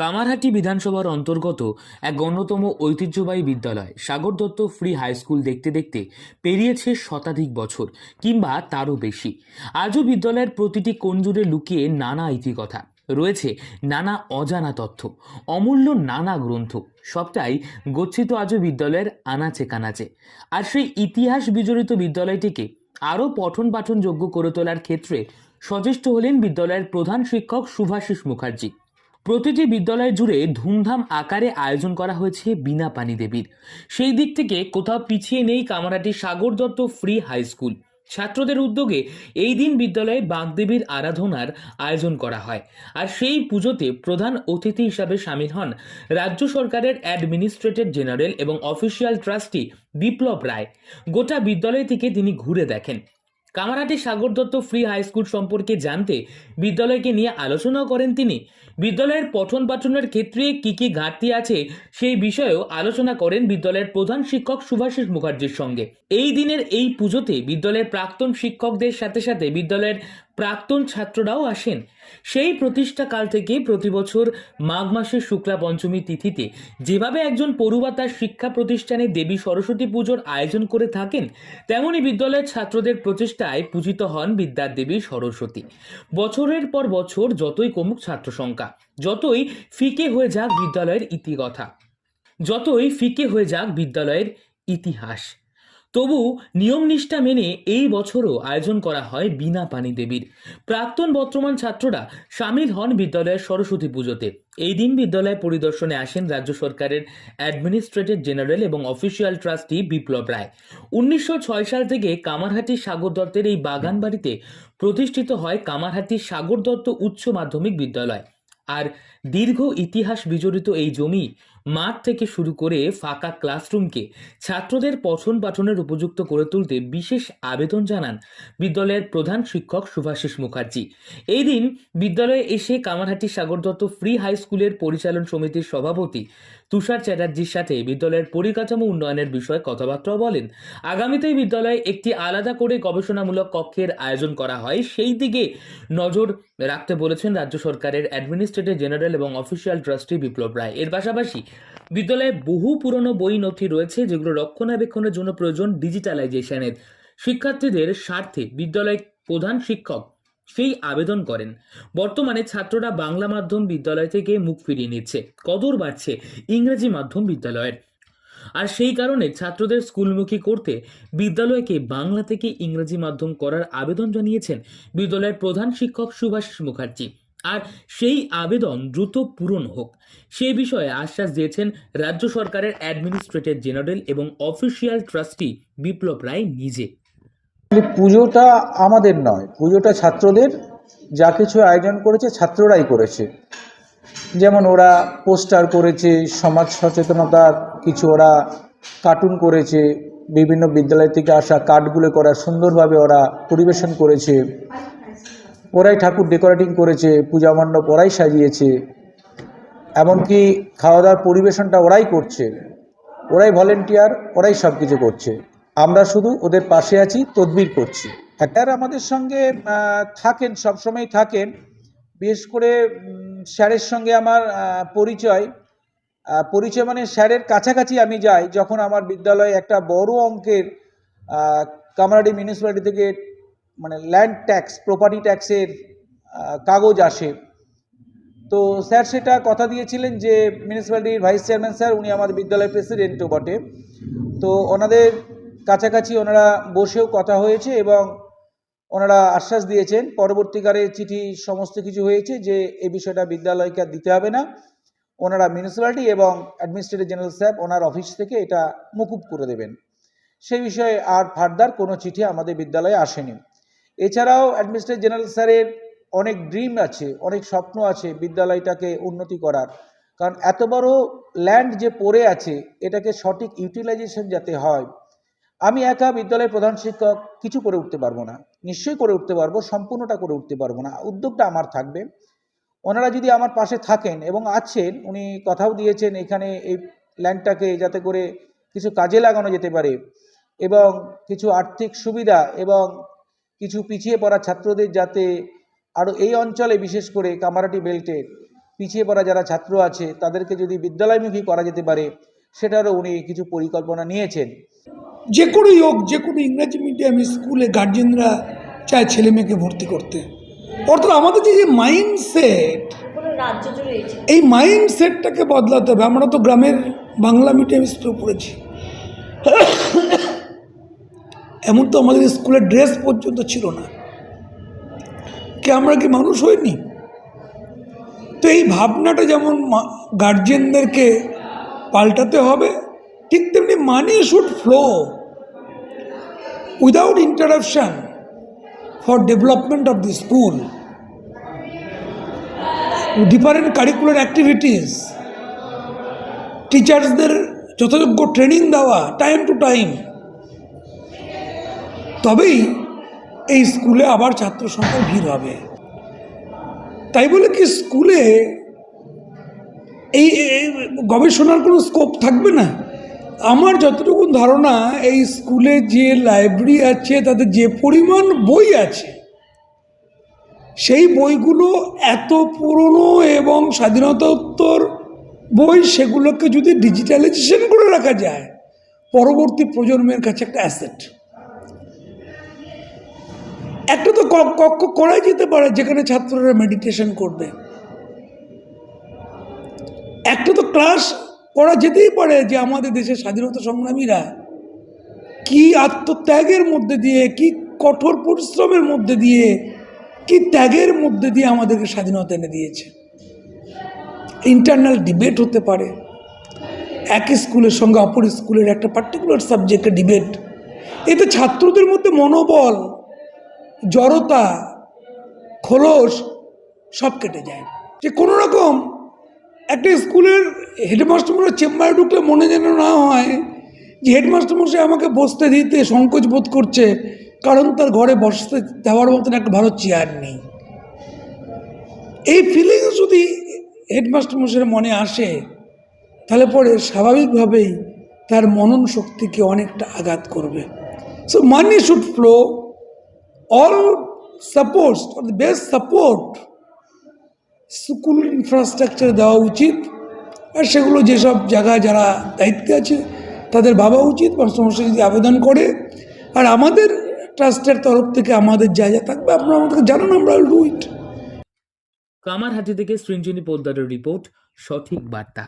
কামারহাটি বিধানসভার অন্তর্গত এক অন্যতম ঐতিহ্যবাহী বিদ্যালয়, Sagar Dutta free high school দেখতে দেখতে পেরিয়েছে শতাধিক বছর, কিংবা তারও বেশি। আজও বিদ্যালয়ের প্রতিটি কোণ জুড়ে লুকিয়ে নানা ইতিকথা, রয়েছে নানা অজানা তথ্য, অমূল্য নানা গ্রন্থ, সবটাই গচ্ছিত আজও বিদ্যালয়ের আনাচে কানাচে। আর সেই ইতিহাস বিজড়িত বিদ্যালয়টিকে আরও পঠন পাঠনযোগ্য করে তোলার ক্ষেত্রে সচেষ্ট হলেন বিদ্যালয়ের প্রধান শিক্ষক শুভাশিস মুখার্জি। প্রতিটি বিদ্যালয় জুড়ে ধুমধাম আকারে আয়োজন করা হয়েছে বিনা পানি দেবীর। সেই দিক থেকে কোথাও পিছিয়ে নেই Kamarhati Sagar Dutta free high school. ছাত্রদের উদ্যোগে এই দিন বিদ্যালয়ে বাগদেবীর আরাধনার আয়োজন করা হয়। আর সেই পুজোতে প্রধান অতিথি হিসাবে সামিল হন রাজ্য সরকারের অ্যাডমিনিস্ট্রেটর জেনারেল এবং অফিসিয়াল ট্রাস্টি বিপ্লব রায়। গোটা বিদ্যালয় থেকে তিনি ঘুরে দেখেন। Kamarhati Sagar Dutta free high school সম্পর্কে জানতে বিদ্যালয়কে নিয়ে আলোচনাও করেন তিনি। বিদ্যালয়ের পঠন পাঠনের ক্ষেত্রে কি কি ঘাটতি আছে সেই বিষয়েও আলোচনা করেন বিদ্যালয়ের প্রধান শিক্ষক সুভাষিস মুখার্জির সঙ্গে। এই দিনের এই পুজোতে বিদ্যালয়ের প্রাক্তন শিক্ষকদের সাথে সাথে বিদ্যালয়ের প্রাক্তন ছাত্ররাও আসেন। সেই প্রতিষ্ঠাকাল থেকে প্রতি বছর মাঘ মাসের শুক্লা পঞ্চমী তিথিতে যেভাবে একজন পড়ুয়া তার শিক্ষা প্রতিষ্ঠানে দেবী সরস্বতী পুজোর আয়োজন করে থাকেন, তেমনি বিদ্যালয়ের ছাত্রদের প্রচেষ্টায় পূজিত হন বিদ্যার দেবী সরস্বতী। বছরের পর বছর যতই কমুক ছাত্র সংখ্যা, যতই ফিকে হয়ে যাক বিদ্যালয়ের ইতিকথা, যতই ফিকে হয়ে যাক বিদ্যালয়ের ইতিহাস। তবু নিয়ম নিষ্ঠা মেনে এই বছরও আয়োজন করা হয় বিনা পানি দেবীর। প্রাক্তন বর্তমান ছাত্ররা সামিল হন বিদ্যালয়ের সরস্বতী পুজোতে। এই দিন বিদ্যালয় পরিদর্শনে আসেন রাজ্য সরকারের অ্যাডমিনিস্ট্রেটর জেনারেল এবং অফিসিয়াল ট্রাস্টি বিপ্লব রায়। উনিশশো ছয় সাল থেকে কামারহাটি সাগর দত্তের এই বাগান বাড়িতে প্রতিষ্ঠিত হয় কামারহাটি সাগর দত্ত উচ্চ মাধ্যমিক বিদ্যালয়। আর দীর্ঘ ইতিহাস বিজড়িত এই জমি মাঠ থেকে শুরু করে ফাঁকা ক্লাসরুমকে ছাত্রদের পঠন পাঠনের উপযুক্ত করে তুলতে বিশেষ আবেদন জানান বিদ্যালয়ের প্রধান শিক্ষক শুভাশিস মুখার্জি। এই দিন বিদ্যালয়ে এসে কামারহাটি সাগর দত্ত ফ্রি হাই স্কুলের পরিচালন সমিতির সভাপতি তুষার চ্যাটার্জির সাথে বিদ্যালয়ের পরিকাঠামো উন্নয়নের বিষয়ে কথাবার্তাও বলেন। আগামীতে বিদ্যালয়ে একটি আলাদা করে গবেষণামূলক কক্ষের আয়োজন করা হয়। সেই দিকে নজর রাখতে বলেছেন রাজ্য সরকারের অ্যাডমিনিস্ট্রেটর জেনারেল এবং অফিসিয়াল ট্রাস্টি বিপ্লব রায়। এর পাশাপাশি বিদ্যালয়ে বহু পুরনো বই নথি রয়েছে, যেগুলো রক্ষণাবেক্ষণের জন্য প্রয়োজন ডিজিটালাইজেশনের। শিক্ষার্থীদের স্বার্থে বিদ্যালয় প্রধান শিক্ষক সেই আবেদন করেন। বর্তমানে ছাত্ররা বাংলা মাধ্যম বিদ্যালয় থেকে মুখ ফিরিয়ে নিচ্ছে। কদর বাড়ছে ইংরেজি মাধ্যম বিদ্যালয়ের। আর সেই কারণে ছাত্রদের স্কুলমুখী করতে বিদ্যালয়কে বাংলা থেকে ইংরেজি মাধ্যম করার আবেদন জানিয়েছেন বিদ্যালয়ের প্রধান শিক্ষক সুভাষ মুখার্জি। আর সেই আবেদন দ্রুত পূরণ হোক। সে বিষয়ে আশ্বাস দিয়েছেন রাজ্য সরকারের অ্যাডমিনিস্ট্রেটর জেনারেল এবং অফিসিয়াল ট্রাস্টি বিপ্লব রায় নিজে। পুজোটা আমাদের নয়, পুজোটা ছাত্রদের যা কিছু আয়োজন করেছে ছাত্ররাই করেছে। যেমন ওরা পোস্টার করেছে, সমাজ সচেতনতার কিছু ওরা কার্টুন করেছে, বিভিন্ন বিদ্যালয় থেকে আসা কার্ডগুলো করা সুন্দরভাবে ওরা পরিবেশন করেছে। ওরাই ঠাকুর ডেকোরেটিং করেছে, পূজা মণ্ডপ ওরাই সাজিয়েছে। এমনকি খাওয়া দাওয়ার পরিবেশনটা ওরাই করছে। ওরাই ভলেন্টিয়ার, ওরাই সব কিছু করছে। আমরা শুধু ওদের পাশে আছি, তদবির করছি। স্যার আমাদের সঙ্গে থাকেন সবসময় থাকেন। বিশেষ করে স্যারের সঙ্গে আমার পরিচয়। পরিচয় মানে স্যারের কাছাকাছি আমি যাই, যখন আমার বিদ্যালয়ে একটা বড় অঙ্কের কামারাডি মিউনিসিপ্যালিটি থেকে মানে ল্যান্ড ট্যাক্স, প্রপার্টি ট্যাক্সের কাগজ আসে। তো স্যার সেটা কথা দিয়েছিলেন যে, মিউনিসিপ্যালিটির ভাইস চেয়ারম্যান স্যার, উনি আমার বিদ্যালয়ের প্রেসিডেন্টও বটে। তো ওনাদের কাছাকাছি ওনারা বসেও কথা হয়েছে এবং ওনারা আশ্বাস দিয়েছেন। পরবর্তীকালে চিঠি সমস্ত কিছু হয়েছে যে এই বিষয়টা বিদ্যালয়কে দিতে হবে না। ওনারা মিউনিসিপ্যালিটি এবং অ্যাডমিনিস্ট্রেটিভ জেনারেল সাহেব ওনার অফিস থেকে এটা মুকুব করে দেবেন। সেই বিষয়ে আর ফার্দার কোনো চিঠি আমাদের বিদ্যালয়ে আসেনি। এছাড়াও অ্যাডমিনিস্ট্রেটিভ জেনারেল স্যারের অনেক ড্রিম আছে, অনেক স্বপ্ন আছে বিদ্যালয়টাকে উন্নতি করার। কারণ এত বড় ল্যান্ড যে পড়ে আছে, এটাকে সঠিক ইউটিলাইজেশন যাতে হয় আমি একা বিদ্যালয়ের প্রধান শিক্ষক কিছু করে উঠতে পারব না। নিশ্চয়ই করে উঠতে পারব, সম্পূর্ণটা করে উঠতে পারব না। উদ্যোগটা আমার থাকবে। ওনারা যদি আমার পাশে থাকেন এবং আছেন, উনি কথাও দিয়েছেন এখানে এই ল্যান্ডটাকে যাতে করে কিছু কাজে লাগানো যেতে পারে এবং কিছু আর্থিক সুবিধা এবং কিছু পিছিয়ে পড়া ছাত্রদের যাতে আরও এই অঞ্চলে বিশেষ করে কামারাটি বেল্টে পিছিয়ে পড়া যারা ছাত্র আছে, তাদেরকে যদি বিদ্যালয়মুখী করা যেতে পারে, সেটারও উনি কিছু পরিকল্পনা নিয়েছেন। যে কোনোই হোক যে কোনো ইংরাজি মিডিয়াম স্কুলে গার্জেনরা চায় ছেলে মেয়েকে ভর্তি করতে। অর্থাৎ আমাদের যে যে মাইন্ডসেট এই মাইন্ডসেটটাকে বদলাতে হবে। আমরা তো গ্রামের বাংলা মিডিয়াম স্কুলে পড়েছি। এমন তো আমাদের স্কুলের ড্রেস পর্যন্ত ছিল না। কি আমরা কি মানুষ হইনি? তো এই ভাবনাটা যেমন গার্জেনদেরকে পাল্টাতে হবে ঠিক তেমনি money should flow without interruption for development of the school different curricular activities টিচার্সদের যথাযোগ্য ট্রেনিং দেওয়া টাইম টু টাইম তবেই এই স্কুলে আবার ছাত্র সংখ্যার ভিড় হবে। তাই বলে কি স্কুলে এই গবেষণার কোনো স্কোপ থাকবে না? আমার যতটুকু ধারণা, এই স্কুলে যে লাইব্রেরি আছে, তাতে যে পরিমাণ বই আছে, সেই বইগুলো এত পুরনো এবং স্বাধীনতোত্তর বই সেগুলোকে যদি ডিজিটালাইজেশন করে রাখা যায়, পরবর্তী প্রজন্মের কাছে একটা অ্যাসেট একটা তো কক্ষ করাই যেতে পারে, যেখানে ছাত্ররা মেডিটেশন করবে। একটা তো ক্লাস করা যেতেই পারে যে আমাদের দেশের স্বাধীনতা সংগ্রামীরা কি আত্মত্যাগের মধ্যে দিয়ে, কি কঠোর পরিশ্রমের মধ্যে দিয়ে, কি ত্যাগের মধ্যে দিয়ে আমাদেরকে স্বাধীনতা এনে দিয়েছে। ইন্টারনাল ডিবেট হতে পারে। এক স্কুলের সঙ্গে অপর স্কুলের একটা পার্টিকুলার সাবজেক্টে ডিবেট এতে ছাত্রদের মধ্যে মনোবল, জড়তা, খোলস সব কেটে যায়। যে কোনো রকম একটা স্কুলের হেডমাস্টারমশাই চেম্বারে ঢুকলে মনে যেন না হয় যে হেডমাস্টারমশাই আমাকে বসতে দিতে সংকোচ বোধ করছে, কারণ তার ঘরে বসতে দেওয়ার মতন একটা ভালো চেয়ার নেই। এই ফিলিংস যদি হেডমাস্টারমশাইয়ের মনে আসে, তাহলে পরে স্বাভাবিকভাবেই তার মনন শক্তিকে অনেকটা আঘাত করবে। So money should flow all supports for the best support school infrastructure দেওয়া উচিত, আর সেগুলো যেসব জায়গায় যারা দায়িত্বে আছে, তাদের ভাবা উচিত, বা সমস্যা যদি আবেদন করে। আর আমাদের ট্রাস্টের তরফ থেকে আমাদের যা যা থাকবে, আপনারা আমাদেরকে জানান, আমরা ডু ইট কামারহাটি থেকে সৃঞ্জনী পোদ্দারের রিপোর্ট, সঠিক বার্তা।